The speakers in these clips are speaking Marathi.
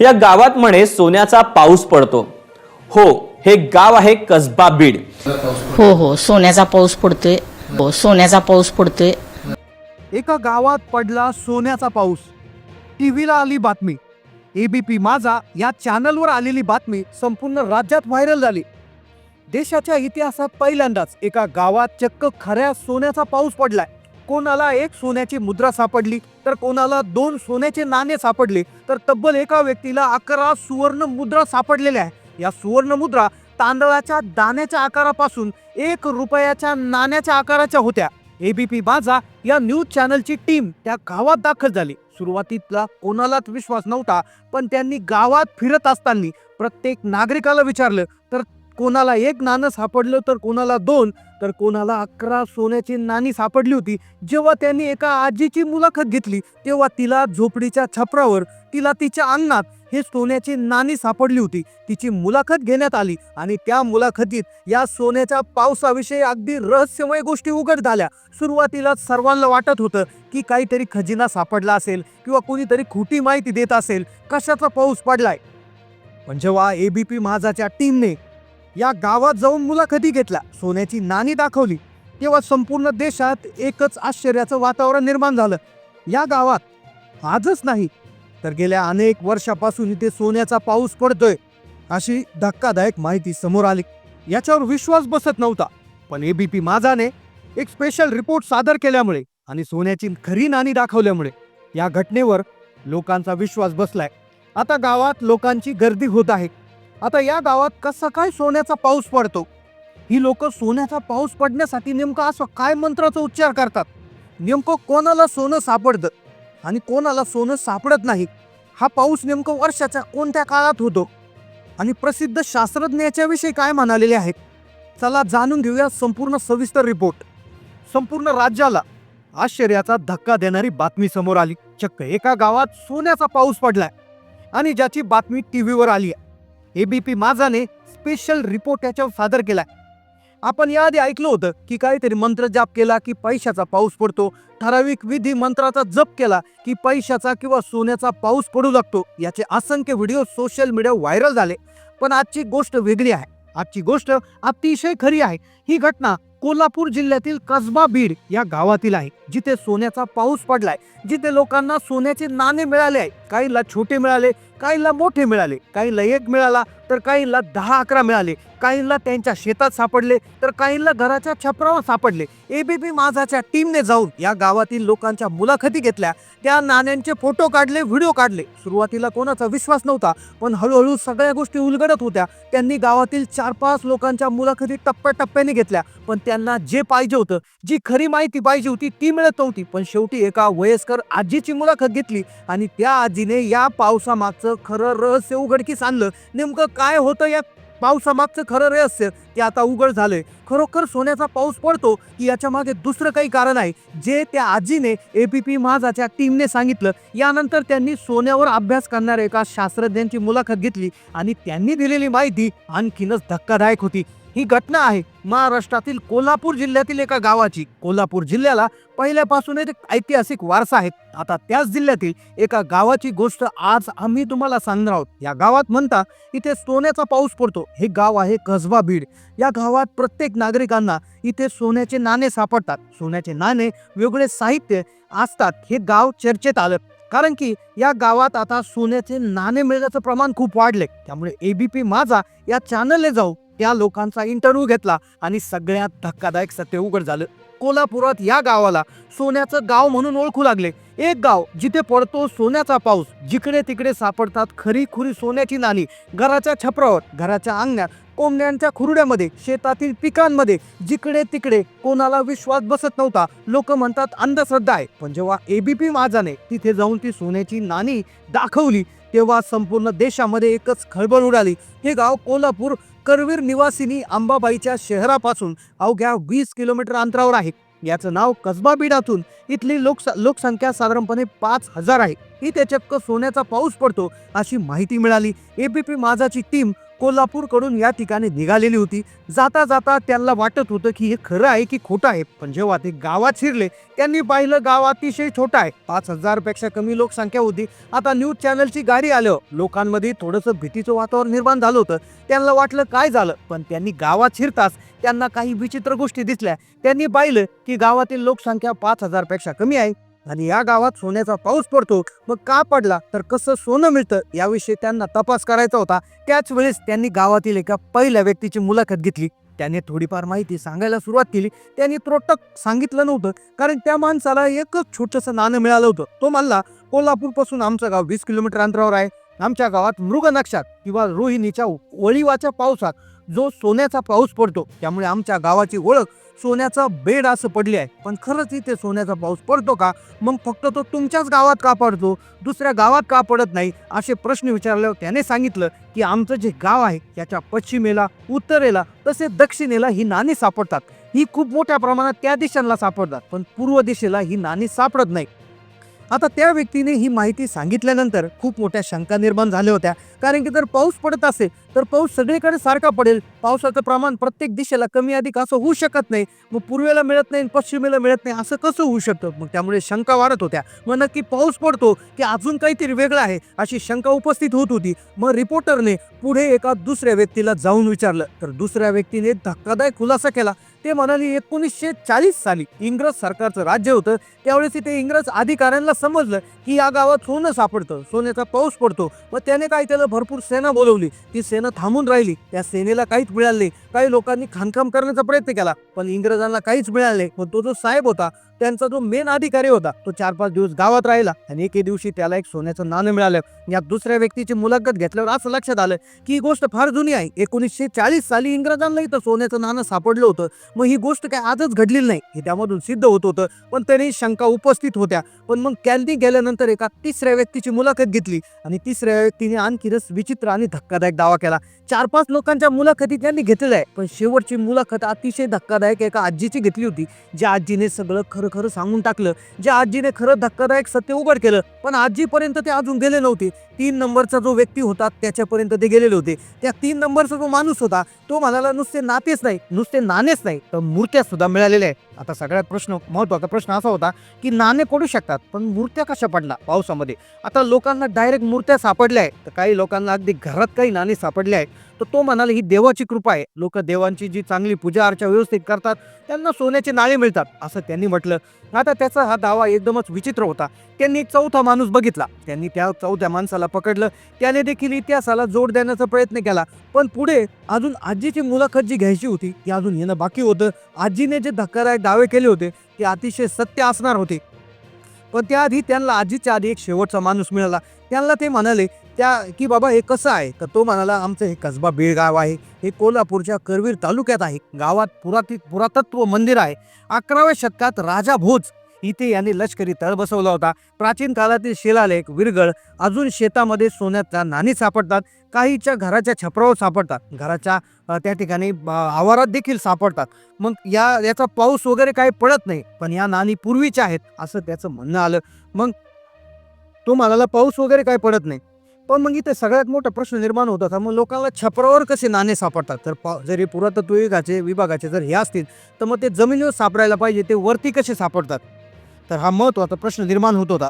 या गावात म्हणे सोन्याचा पाऊस पडतो. हो हे गाव आहे कसबा बीड. हो हो सोन्याचा पाऊस पडतोय. हो सोन्याचा पाऊस पडतोय. एका गावात पडला सोन्याचा पाऊस. टीव्हीला आली बातमी. एबीपी माझा या चॅनलवर आलेली बातमी संपूर्ण राज्यात व्हायरल झाली. देशाच्या इतिहासात पहिल्यांदाच एका गावात चक्क खऱ्या सोन्याचा पाऊस पडलाय. कोणाला एक सोन्याची मुद्रा सापडली तर कोणाला दोन सोन्याचे नाणे सापडले तर तब्बल एका व्यक्तीला अकरा सुवर्ण मुद्रा सापडलेल्या आहे या सुवर्ण मुद्रा तांदळाच्या दाण्याच्या आकारापासून एक रुपयाच्या नाण्याच्या आकाराच्या होत्या. एबीपी माझा या न्यूज चॅनलची टीम त्या गावात दाखल झाली. सुरुवातीतला कोणालाच विश्वास नव्हता पण त्यांनी गावात फिरत असताना प्रत्येक नागरिकाला विचारलं कोणाला एक नाणं सापडलं तर कोणाला दोन तर कोणाला अकरा सोन्याची नाणी सापडली होती. जेव्हा त्यांनी एका आजीची मुलाखत घेतली तेव्हा तिला झोपडीच्या छपरावर तिला तिच्या अंगणात हे सोन्याची नाणी सापडली होती. तिची मुलाखत घेण्यात आली आणि त्या मुलाखतीत या सोन्याच्या पावसाविषयी अगदी रहस्यमय गोष्टी उघड झाल्या. सुरुवातीला सर्वांना वाटत होतं की काहीतरी खजिना सापडला असेल किंवा कोणीतरी खोटी माहिती देत असेल. कशाचा पाऊस पडलाय? पण जेव्हा एबीपी माझाच्या टीमने या गावात जाऊन मुलाखती घेतल्या. सोन्याची नाणी दाखवली. तेव्हा संपूर्ण देशात एकच आश्चर्याचं वातावरण निर्माण झालं. या गावात आजच नाही तर गेल्या अनेक वर्षापासून इथे सोन्याचा पाऊस पडतोय अशी धक्कादायक माहिती समोर आली. याच्यावर विश्वास बसत नव्हता पण एबीपी माझाने एक स्पेशल रिपोर्ट सादर केल्यामुळे आणि सोन्याची खरी नाणी दाखवल्यामुळे या घटनेवर लोकांचा विश्वास बसलाय. आता गावात लोकांची गर्दी होत आहे. आता या गावात कसा काय सोन्याचा पाऊस पडतो? ही लोक सोन्याचा पाऊस पडण्यासाठी नेमकं असं काय मंत्राचा उच्चार करतात? नेमकं कोणाला सोनं सापडतं आणि कोणाला सोनं सापडत नाही? हा पाऊस नेमकं वर्षाच्या कोणत्या काळात होतो? आणि प्रसिद्ध शास्त्रज्ञ याच्याविषयी काय म्हणालेले आहेत? चला जाणून घेऊया संपूर्ण सविस्तर रिपोर्ट. संपूर्ण राज्याला आश्चर्याचा धक्का देणारी बातमी समोर आली. चक्क एका गावात सोन्याचा पाऊस पडलाय आणि ज्याची बातमी टी व्हीवर आली आहे. एबीपी माझाने स्पेशल रिपोर्ट याच्यावर सादर केलाय. आपण याआधी ऐकलं होतं की काहीतरी मंत्र जाप केला की पैशाचा पाऊस पडतो. ठराविक विधी मंत्राचा जप केला की पैशाचा किंवा सोन्याचा पाऊस पडू लागतो. याचे असंख्य व्हिडिओ सोशल मीडिया व्हायरल झाले. पण आजची गोष्ट वेगळी आहे. आजची गोष्ट अतिशय खरी आहे. ही घटना कोल्हापूर जिल्ह्यातील कसबा बीड या गावातील आहे. जिथे सोन्याचा पाऊस पडलाय. जिथे लोकांना सोन्याचे नाणे मिळाले आहे काहीला छोटे मिळाले काहींना मोठे मिळाले काहींना एक मिळाला तर काहींना दहा अकरा मिळाले. काहींना त्यांच्या शेतात सापडले तर काहींना घराच्या छपरावर सापडले. एबीपी माझाच्या टीमने जाऊन या गावातील लोकांच्या मुलाखती घेतल्या. त्या नाण्यांचे फोटो काढले व्हिडिओ काढले. सुरुवातीला कोणाचा विश्वास नव्हता पण हळूहळू सगळ्या गोष्टी उलगडत होत्या. त्यांनी गावातील चार पाच लोकांच्या मुलाखती टप्प्याटप्प्याने घेतल्या पण त्यांना जे पाहिजे होतं जी खरी माहिती पाहिजे होती ती मिळत नव्हती. पण शेवटी एका वयस्कर आजीची मुलाखत घेतली आणि त्या आजीने या पावसामागचं खरं रहस्य उघडकीस आणलं. नेमकं काय होतं या पावसामागचं खरं रहस्य? ते आता उघड झालंय. खरोखर सोन्याचा पाऊस पडतो की याच्या मागे दुसरं काही कारण आहे? जे त्या आजीने ए पी पी माझाच्या टीमने सांगितलं. यानंतर त्यांनी सोन्यावर अभ्यास करणाऱ्या एका शास्त्रज्ञांची मुलाखत घेतली आणि त्यांनी दिलेली माहिती आणखीनच धक्कादायक होती. ही घटना आहे. महाराष्ट्रातील कोल्हापूर जिल्ह्यातील एका गावाची. कोल्हापूर जिल्ह्याला पहिल्यापासून एक ऐतिहासिक वारसा आहे. आता त्याच जिल्ह्यातील एका गावाची गोष्ट आज आम्ही तुम्हाला सांगणार आहोत. या गावात म्हणता इथे सोन्याचा पाऊस पडतो. हे गाव आहे कसबा बीड. या गावात प्रत्येक नागरिकांना इथे सोन्याचे नाणे सापडतात. सोन्याचे नाणे वेगळे साहित्य असतात. हे गाव चर्चेत आलं. कारण की या गावात आता सोन्याचे नाणे मिळण्याचं प्रमाण खूप वाढले त्यामुळे एबीपी माझा या चॅनलने जाऊ. त्या लोकांचा इंटरव्ह्यू घेतला आणि सगळ्यात धक्कादायक सत्य उघड झालं. कोल्हापुरात या गावाला सोन्याचं गाव म्हणून ओळखू लागले. एक गाव जिथे पडतो सोन्याचा पाऊस जिकडे तिकडे सापडतात खरी खुरी सोन्याची नाणी. घराच्या छपरावर घराच्या अंगणात कोंबड्यांच्या खुरड्यामध्ये शेतातील पिकांमध्ये जिकडे तिकडे कोणाला विश्वास बसत नव्हता. लोक म्हणतात अंधश्रद्धा आहे. पण जेव्हा एबीपी माझाने तिथे जाऊन ती सोन्याची नाणी दाखवली तेव्हा संपूर्ण देशामध्ये एकच खळबळ उडाली. हे गाव कोल्हापूर करवीर निवासिनी अंबाबाईच्या शहरापासून अवघ्या वीस किलोमीटर अंतरावर आहे. याचं नाव कसबा बिडातून. इथली लोकस लोकसंख्या साधारणपणे पाच हजार आहे. इथे चक्क सोन्याचा पाऊस पडतो अशी माहिती मिळाली. एबीपी माझाची टीम कोल्हापूरकडून या ठिकाणी निघालेली होती. जाता जाता त्यांना वाटत होतं की हे खरं आहे की खोटं आहे. पण जेव्हा ते गावात शिरले त्यांनी पाहिलं गाव अतिशय छोटं आहे. पाच हजारपेक्षा कमी लोकसंख्या होती. आता न्यूज चॅनलची गाडी आलं. लोकांमध्ये थोडंसं भीतीचं वातावरण निर्माण झालं होतं. त्यांना वाटलं काय झालं? पण त्यांनी गावात शिरताच त्यांना काही विचित्र गोष्टी दिसल्या. त्यांनी पाहिलं की गावातील लोकसंख्या पाच हजारपेक्षा कमी आहे. आणि या गावात सोन्याचा पाऊस पडतो मग का पडला? तर कसं सोनं मिळतं? याविषयी त्यांना तपास करायचा होता. त्याच वेळेस त्यांनी गावातील एका पहिल्या व्यक्तीची मुलाखत घेतली. त्याने थोडीफार माहिती सांगायला सुरुवात केली. त्यांनी त्रोटक सांगितलं नव्हतं कारण त्या माणसाला एकच छोटंसं नाणं मिळालं होतं. तो म्हणला कोल्हापूरपासून आमचं गाव वीस किलोमीटर अंतरावर आहे. आमच्या गावात मृग नक्षात किंवा रोहिणीच्या वळीवाच्या पावसात. जो सोन्याचा पाऊस पडतो त्यामुळे आमच्या गावाची ओळख सोन्याचा बेड असं पडली आहे. पण खरंच इथे सोन्याचा पाऊस पडतो का? मग फक्त तो तुमच्याच गावात का पडतो? दुसऱ्या गावात का पडत नाही? असे प्रश्न विचारल्यावर त्याने सांगितलं की आमचं जे गाव आहे त्याच्या पश्चिमेला उत्तरेला तसेच दक्षिणेला ही नाणी सापडतात. ही खूप मोठ्या प्रमाणात त्या दिशांना सापडतात पण पूर्व दिशेला ही नाणी सापडत नाही आता त्या व्यक्तीने ही माहिती सांगितल्यानंतर खूप मोठ्या शंका निर्माण झाल्या होत्या. कारण की जर पाऊस पडत असेल तर पाऊस सगळीकडे सारखा पडेल. पावसाचं प्रमाण प्रत्येक दिशेला कमी अधिक असं होऊ शकत नाही. मग पूर्वेला मिळत नाही पश्चिमेला मिळत नाही असं कसं होऊ शकतं? मग त्यामुळे शंका वाढत होत्या. मग नक्की पाऊस पडतो की अजून काहीतरी वेगळं आहे अशी शंका उपस्थित होत होती. मग रिपोर्टरने पुढे एका दुसऱ्या व्यक्तीला जाऊन विचारलं. तर दुसऱ्या व्यक्तीने धक्कादायक खुलासा केला. ते म्हणाले एकोणीसशे चाळीस साली इंग्रज सरकारचं राज्य होतं त्यावेळेस इथे इंग्रज अधिकाऱ्यांना समजलं की या गावात सोनं सापडतं सोन्याचा पाऊस पडतो. मग त्याने काय त्याला भरपूर सेना बोलवली. ती सेना थांबून राहिली. त्या सेनेला काहीच मिळालं नाही. काही लोकांनी खाणकाम करण्याचा प्रयत्न केला पण इंग्रजांना काहीच मिळालं नाही. मग तो जो साहेब होता त्यांचा जो मेन अधिकारी होता तो चार पाच दिवस गावात राहिला आणि एके दिवशी त्याला एक सोन्याचं नाणं मिळालं. या दुसऱ्या व्यक्तीची मुलाखत घेतल्यावर असं लक्षात आलं की ही गोष्ट फार जुनी आहे. एकोणीसशे चाळीस साली इंग्रजांना इथं सोन्याचं नाणं सापडलं होतं. मग ही गोष्ट काय आजच घडलेली नाही हे त्यामधून सिद्ध होत होतं. पण तरी शंका उपस्थित होत्या. पण मग कॅल्दी गेल्यानंतर एका तिसऱ्या व्यक्तीची मुलाखत घेतली आणि तिसऱ्या व्यक्तीने आणखीनच विचित्र आणि धक्कादायक दावा केला. चार पाच लोकांच्या मुलाखती त्यांनी घेतलेल्या आहे पण शेवटची मुलाखत अतिशय धक्कादायक एका आजीची घेतली होती. ज्या आजीने सगळं खरं खरं सांगून टाकलं. जे आजीने खरं धक्कादायक सत्य उघड केलं पण आजीपर्यंत ते अजून गेले नव्हते. तीन नंबरचा जो व्यक्ती होता त्याच्यापर्यंत ते गेलेले होते. त्या तीन नंबरचा जो माणूस होता तो म्हणाला नुसते नातेच नाही नुसते नाणेच नाही तर मूर्त्या सुद्धा मिळालेल्या आहेत. आता सगळ्यात प्रश्न महत्त्वाचा प्रश्न असा होता की नाणे पडू शकतात पण मूर्त्या कशा पडला पावसामध्ये? आता लोकांना डायरेक्ट मूर्त्या सापडल्या आहेत तर काही लोकांना अगदी घरात काही नाणे सापडले आहेत तर तो म्हणाला ही देवाची कृपा आहे. लोक देवांची जी चांगली पूजा अर्चा व्यवस्थित करतात त्यांना सोन्याचे नाळे मिळतात. असं त्यांनी म्हटलं. आता त्याचा हा दावा एकदमच विचित्र होता. त्यांनी एक चौथा माणूस बघितला. त्यांनी त्या चौथ्या माणसाला पकडलं. त्याने देखील इतिहासाला जोड देण्याचा प्रयत्न केला. पण पुढे अजून आजीची मुलाखत जी घ्यायची होती ती अजून येणं बाकी होतं. आजीने जे धक्कादायक दावे केले होते ते अतिशय सत्य असणार होते. पण त्याआधी त्यांना आजीच्या आधी एक शेवटचा माणूस मिळाला. त्यांना ते म्हणाले त्या की बाबा हे कसं आहे? तर तो म्हणाला आमचं हे कसबा बिळगाव आहे. हे कोल्हापूरच्या करवीर तालुक्यात आहे. गावात पुराती पुरातत्व मंदिर आहे. अकराव्या शतकात राजा भोज. इथे यांनी लष्करी तळ बसवला होता. प्राचीन काळातील शिलालेख विरगळ अजून शेतामध्ये सोन्याच्या नाणी सापडतात. काहीच्या घराच्या छपरावर सापडतात. घराच्या त्या ठिकाणी आवारात देखील सापडतात. मग या याचा पाऊस वगैरे काही पडत नाही. पण या नाणी पूर्वीच्या आहेत असं त्याचं म्हणणं आलं. मग तो म्हणाला पाऊस वगैरे काही पडत नाही. पण मग इथे सगळ्यात मोठा प्रश्न निर्माण होत होता. मग लोकांना छपरावर कसे नाणे सापडतात? तर पा जरी पुरातत्व विभागाचे विभागाचे जर हे असतील तर मग ते जमिनीवर सापडायला पाहिजे ते वरती कसे सापडतात? तर हा महत्त्वाचा प्रश्न निर्माण होत होता.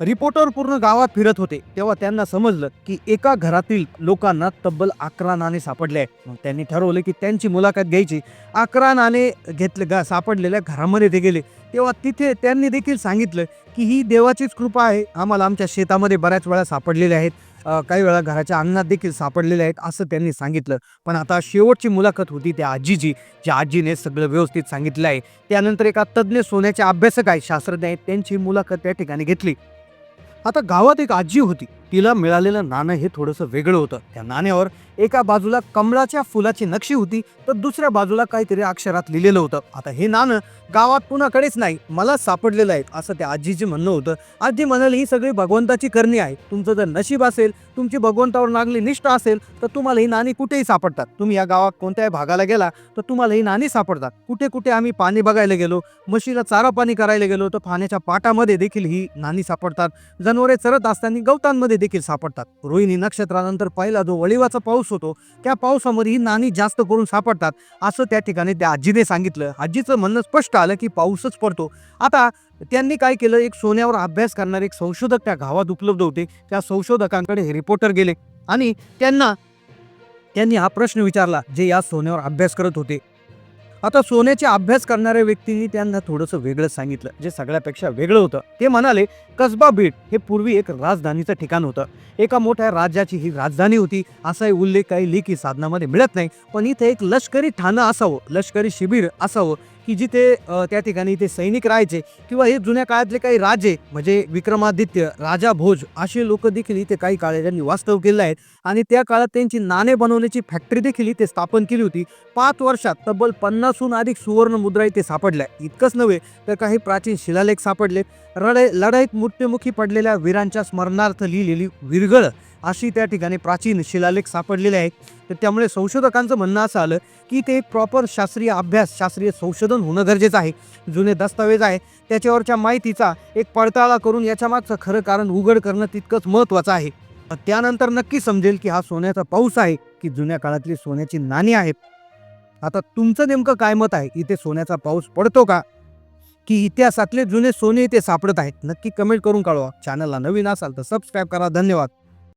रिपोर्टर पूर्ण गावात फिरत होते. तेव्हा त्यांना समजलं की एका घरातील लोकांना तब्बल अकरा नाणे सापडले आहेत. मग त्यांनी ठरवलं की त्यांची मुलाखत घ्यायची. अकरा नाणे घेतले गा सापडलेल्या घरामध्ये ते गेले. तेव्हा तिथे त्यांनी देखील सांगितलं की ही देवाचीच कृपा आहे. आम्हाला आमच्या शेतामध्ये बऱ्याच वेळा सापडलेले आहेत. काही वेळा घराच्या अंगणात देखील सापडलेले आहेत असं त्यांनी सांगितलं. पण आता शेवटची मुलाखत होती त्या आजीची ज्या आजीने सगळं व्यवस्थित सांगितलं आहे. त्यानंतर एका तज्ज्ञ सोन्याचे अभ्यासक आहेत शास्त्रज्ञ आहेत त्यांची मुलाखत त्या ठिकाणी घेतली. आता गावात एक आजी होती. तिला मिळालेलं नाणं हे थोडंसं वेगळं होतं. त्या नाण्यावर एका बाजूला कमळाच्या फुलाची नक्षी होती तर दुसऱ्या बाजूला काहीतरी अक्षरात लिहिलेलं होतं. आता हे नाणं गावात कुणाकडेच नाही मला सापडलेलं आहे असं त्या आजीचे म्हणणं होतं. आजी म्हणाली ही सगळी भगवंताची करणी आहे. तुमचं जर नशीब असेल तुमची भगवंतावर नागली निष्ठा असेल तर तुम्हाला ही नाणी कुठेही सापडतात. तुम्ही या गावात कोणत्याही भागाला गेला तर तुम्हाला ही नाणी सापडतात. कुठे कुठे आम्ही पाणी बघायला गेलो म्हशीला चारा पाणी करायला गेलो तर पाण्याच्या पाटामध्ये देखील ही नाणी सापडतात. जनावरे चरत असताना गवतांमध्ये देखील सापडतात. रोहिणी नक्षत्रानंतर पहिला जो वळिवाचा पाऊस होतो त्या पावसामध्ये ही नाणी जास्त करून सापडतात असं त्या ठिकाणी त्या आजीने सांगितलं. आजीचं म्हणणं स्पष्ट आलं की पाऊसच पडतो. आता त्यांनी काय केलं? एक सोन्यावर अभ्यास करणारे एक संशोधक त्या गावात उपलब्ध होते. त्या संशोधकांकडे हे रिपोर्टर गेले आणि त्यांना त्यांनी हा प्रश्न विचारला जे या सोन्यावर अभ्यास करत होते. आता सोन्याचे अभ्यास करणाऱ्या व्यक्तींनी त्यांना थोडंसं वेगळं सांगितलं जे सगळ्यापेक्षा वेगळं होतं. ते म्हणाले कसबा बीट हे पूर्वी एक राजधानीचं ठिकाण होतं. एका मोठ्या राज्याची ही राजधानी होती. असाही उल्लेख काही लेखी साधनामध्ये मिळत नाही. पण इथे एक लष्करी ठाणं असावं लष्करी शिबिर असावं की जिथे त्या ठिकाणी ते सैनिक राहायचे किंवा हे जुन्या काळातले काही राजे म्हणजे विक्रमादित्य राजा भोज असे लोक देखील इथे काही काळ वास्तव केलं आहे. आणि त्या काळात त्यांची नाणे बनवण्याची फॅक्टरी देखील इथे स्थापन केली होती. पाच वर्षात तब्बल पन्नासहून अधिक सुवर्ण मुद्रा इथे सापडल्या. इतकंच नव्हे तर काही प्राचीन शिलालेख सापडले. रडे लढाईत मृत्युमुखी पडलेल्या वीरांच्या स्मरणार्थ लिहिलेली विरगळ अशी त्या ठिकाणी प्राचीन शिलालेख सापडलेले आहेत. तर त्यामुळे संशोधकांचं म्हणणं असं आलं की ते एक प्रॉपर शास्त्रीय अभ्यास शास्त्रीय संशोधन होणं गरजेचं आहे. जुने दस्तावेज आहे. त्याच्यावरच्या माहितीचा एक पडताळा करून याच्या मागचं खरं कारण उघड करणं तितकंच महत्त्वाचं आहे. त्यानंतर नक्की समजेल की हा सोन्याचा पाऊस आहे की जुन्या काळातली सोन्याची नाणी आहेत. आता तुमचं नेमकं काय मत आहे? इथे सोन्याचा पाऊस पडतो का? की इतिहासातले जुने सोने इथे सापडत आहेत? नक्की कमेंट करून कळवा. चॅनलला नवीन असाल तर सबस्क्राईब करा. धन्यवाद.